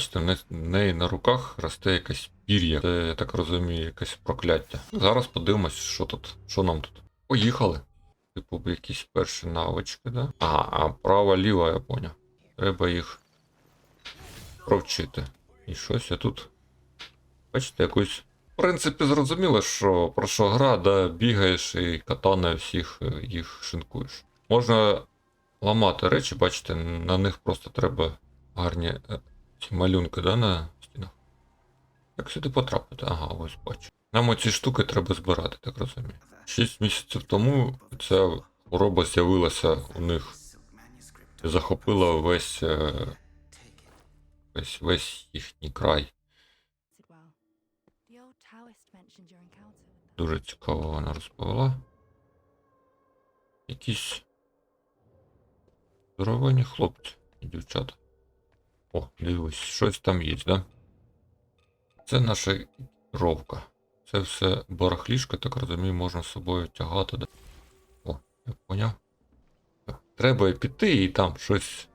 Бачите, в неї на руках росте якась пір'я. Це, я так розумію, якесь прокляття. Зараз подивимось, що тут, що нам тут. Поїхали. Типу, якісь перші навички, да? А, а права, ліва, я поняв. Треба їх провчити. І щось я тут. Бачите, якусь. В принципі, зрозуміло, що про що гра, да, бігаєш і катана всіх е, їх шинкуєш. Можна ламати речі, бачите, на них просто треба гарні е, ці малюнки, да, на стінах. Як сюди потрапити? Ага, ось бачу. Нам оці штуки треба збирати, так розумію. Шість місяців тому ця хвороба з'явилася у них захопила весь, е, весь, весь їхній край. Дуже цікаво вона розповіла. Якісь здоровенні хлопці і дівчата. О, дивись, щось там є, да? Це наша ровка. Це все барахлішка, так розумію, можна з собою тягати. Да? О, я поняв. Треба піти і там щось.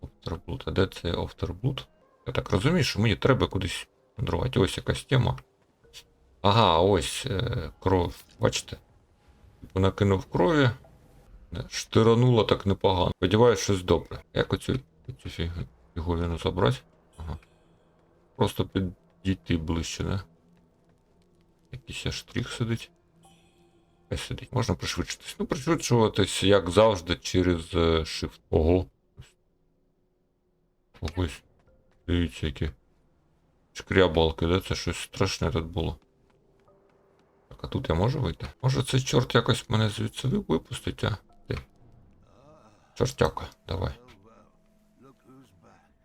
Офтерблуд. А де це офтерблуд? Я так розумію, що мені треба кудись мандрувати. Ось якась тема. Ага, ось е, кров. Бачите? Типу накинув крові. Штирануло так непогано. Сподіваюсь, щось добре. Як оцю, оцю фігу- фіговину забрати? Ага. Просто підійти ближче, не? Якийсь штрих сидить. Хай сидить. Можна пришвидшитись. Ну, пришвидшуватись, як завжди, через е, Shift. Ого. Ось. Дивіться, які. Шкрябалки, да? Це щось страшне тут було. Так, а тут я можу вийти? Може цей чорт якось мене звідси випустить, а? Ти. Чортяка, давай.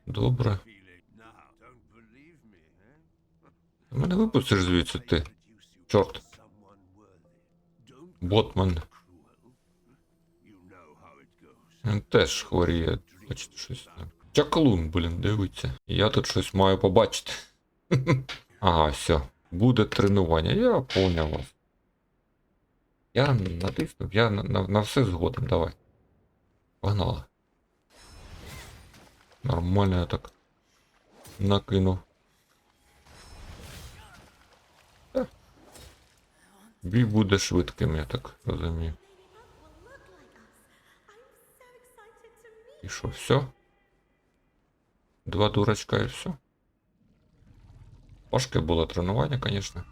Добре. Мене випустиш звідси ти. Чорт. Ботман. Він теж хворіє. Бачите, щось. Чаклун, блін, дивиться. Я тут щось маю побачити. Ага, все. Буде тренування. Я поняв вас. Я натиснув, я на, на, на все згоден, давай. Погнали. Нормально я так накинув. Е. Бій буде швидким, я так розумію. І що, все? Два дурачка і все. Важке було тренування, звісно.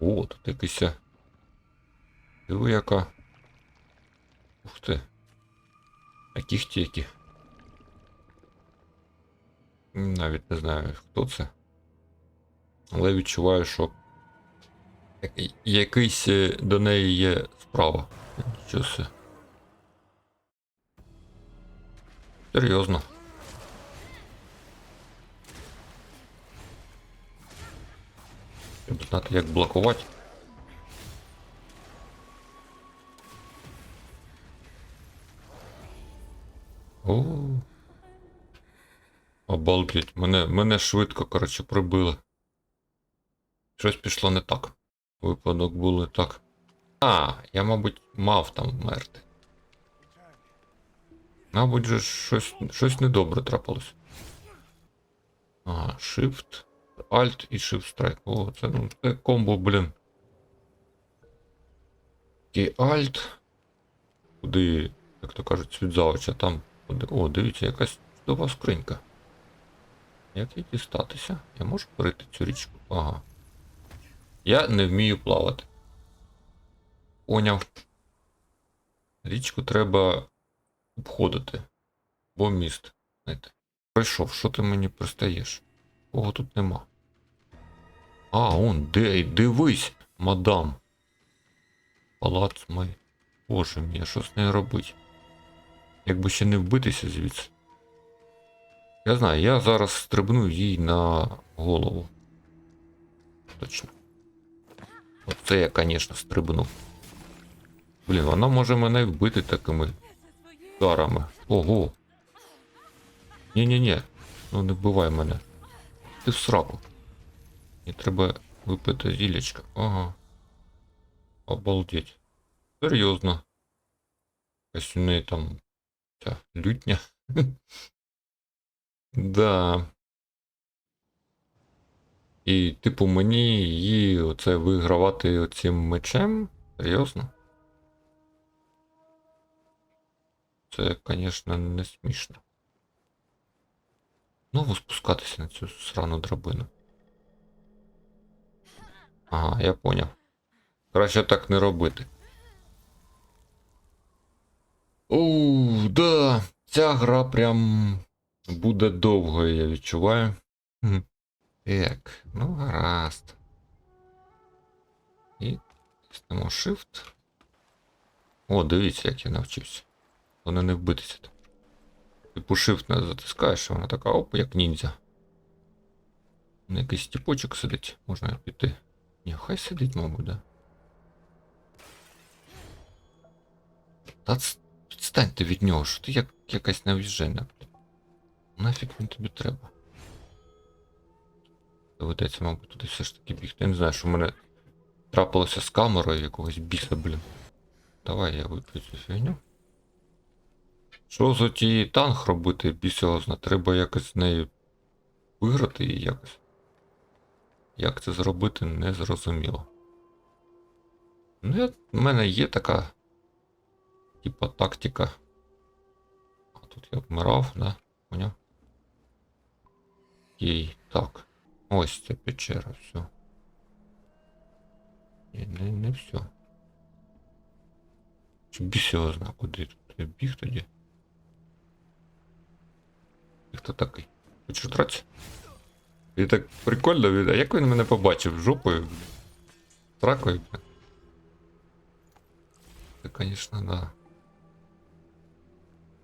О, тут якийсь. е, Диви яка. Ух ти. А кіхті які. Навіть не знаю, хто це. Але відчуваю, що якийсь е, до неї є справа. Нічого се. Серйозно. Треба знати, як блокувати. О. Обалдеть, мене, мене швидко, коротше, прибили. Щось пішло не так. Випадок був не так. А, я, мабуть, мав там вмерти. Мабуть, же щось, щось недобре трапилось. Ага, Shift, Alt і Shift Strike. О, це, ну, це комбо, блін. І Alt. Куди, як то кажуть, світ за очі, а там. О, дивіться, якась чудова скринька. Як їй дістатися? Я можу перейти цю річку? Ага. Я не вмію плавати. Поняв. Річку треба обходити. Бо міст. Знаєте. Пройшов, що ти мені пристаєш? Кого тут нема? А, он, де, дивись, мадам. Палац май. Боже мій, що з нею робить? Якби ще не вбитися звідси. Я знаю, я зараз стрибну їй на голову. Точно. Оце я, звісно, стрибнув. Блін, вона може мене вбити такими ударами. Ого. Ні-ні-ні. Ну не вбивай мене. Ти в сраку. Мені треба випити зілячка. Ага. Обалдеть. Серйозно. Якась у неї там ця лютня. Да. І, типу, мені її оце вигравати оцим мечем? Серйозно? Це, звісно, не смішно. Знову спускатися на цю срану драбину. Ага, я поняв. Краще так не робити. Оу, да. Ця гра прям буде довгою, я відчуваю. Так, ну гаразд. І тиснемо Shift. О, дивіться, як я навчився. Воно не вбитися. Типу Shift не затискаєш, вона така оп, як ніндзя. На якийсь тіпочок сидить, можна піти. Ні, хай сидить, мабуть, да. Та відстаньте від нього, що ти як якась навіжена. Нафіг він тобі треба. Доведеться, мабуть, туди все ж таки бігти. Я не знаю, що в мене трапилося з камерою якогось біса, блін. Давай я вип'ю цю фігню. Що за тієї танк робити, біс його зна. Треба якось з нею виграти і якось. Як це зробити, не зрозуміло. Ну, я, в мене є така. Типа тактика. А тут я вмирав, да? Поняв? Окей, так. Ось ця печера, все. Ні, не, не все. Чи зна, куди тут біг тоді? І хто такий? Хочеш драться? І так прикольно, він- а як він мене побачив? Жопою? Тракою, блін? Це, звісно, да.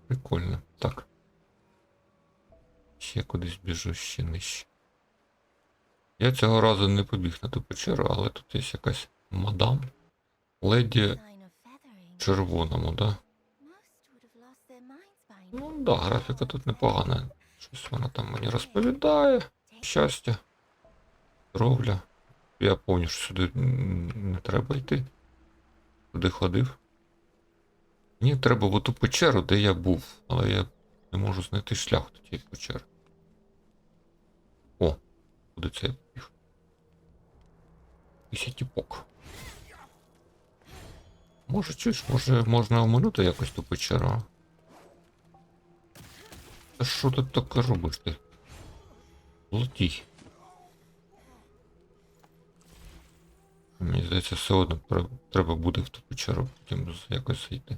Прикольно. Так. Ще кудись біжу, ще нижче. Я цього разу не побіг на ту печеру, але тут є якась мадам. Леді червоному, да? Ну да, графіка тут непогана. Щось вона там мені розповідає. Щастя. Здоров'я. Я пам'ятаю, що сюди не треба йти. Туди ходив. Мені треба в ту печеру, де я був, але я не можу знайти шлях до тієї печери. Куди це я побіг? Якийсь тіпок. Може, чуєш, може можна оминути якось ту печеру? Та що ти таке робиш ти? Золотій. Мені здається, все одно треба буде в ту печеру потім якось зайти.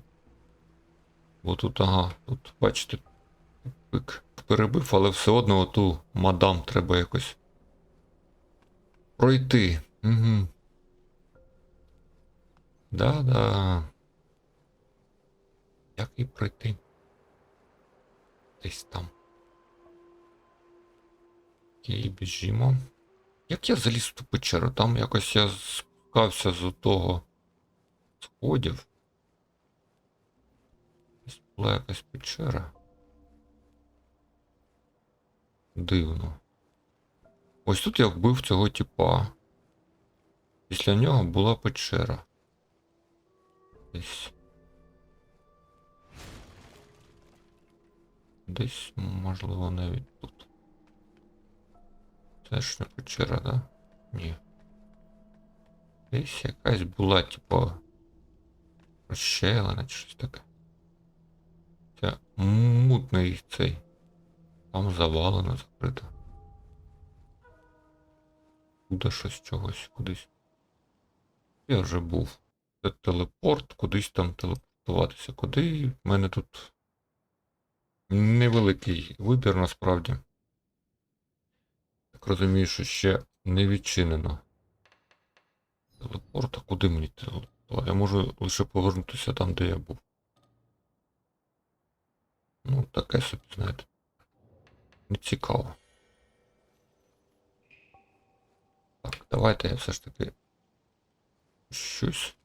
Бо тут, ага, тут, бачите, пик перебив, але все одно оту мадам треба якось пройти. Угу. Да-да. Як і пройти? Десь там. Окей, біжімо. Як я заліз в ту печеру? Там якось я спускався з того сходів. Була якась печера. Дивно. Ось тут я вбив цього типа. Після нього була печера. Десь. Десь, можливо, навіть тут. Це ж не печера, да? Ні. Десь якась була, типу, розщелина чи щось таке. Це мутний цей. Там завалено, закрито. Буде щось чогось кудись. Я вже був. Це телепорт, кудись там телепортуватися. Куди? В мене тут невеликий вибір насправді. Так розумію, що ще не відчинено. Телепорт, а куди мені телепорт? Я можу лише повернутися там, де я був. Ну, таке собі, знаєте. Не цікаво. Давайте я все ж таки щось.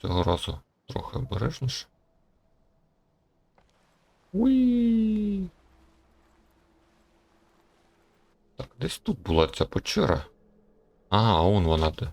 Цього разу трохи обережніше. Уй. Так, десь тут була ця печера. Ага, он вона де.